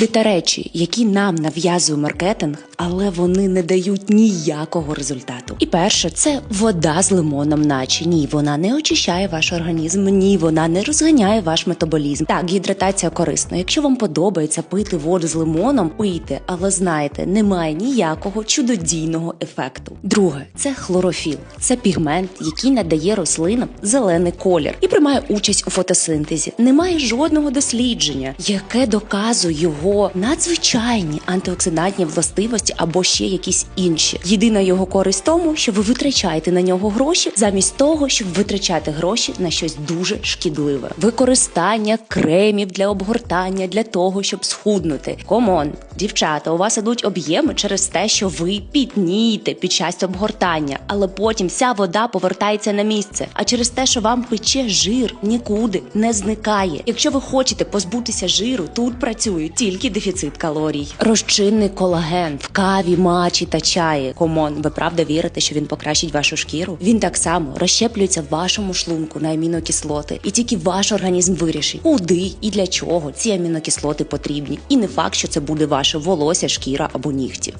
любите речі, які нам нав'язує маркетинг, але вони не дають ніякого результату. І перше, це вода з лимоном, наче ні, вона не очищає ваш організм, ні, вона не розганяє ваш метаболізм. Так, гідратація корисна. Якщо вам подобається пити воду з лимоном, пийте, але знайте, немає ніякого чудодійного ефекту. Друге, це хлорофіл. Це пігмент, який надає рослинам зелений колір і приймає участь у фотосинтезі. Немає жодного дослідження, яке доказує його надзвичайні антиоксидантні властивості або ще якісь інші. Єдина його користь тому, що ви витрачаєте на нього гроші замість того, щоб витрачати гроші на щось дуже шкідливе. Використання кремів для обгортання для того, щоб схуднути. Комон, дівчата, у вас ідуть об'єми через те, що ви пітнієте під час обгортання, але потім вся вода повертається на місце. А через те, що вам пече жир, нікуди не зникає. Якщо ви хочете позбутися жиру, тут працює тільки дефіцит калорій. Розчинний колаген в каві, мачі та чаї. Комон, ви правда вірите, що він покращить вашу шкіру? Він так само розщеплюється в вашому шлунку на амінокислоти, і тільки ваш організм вирішить, куди і для чого ці амінокислоти потрібні. І не факт, що це буде ваше волосся, шкіра або нігті.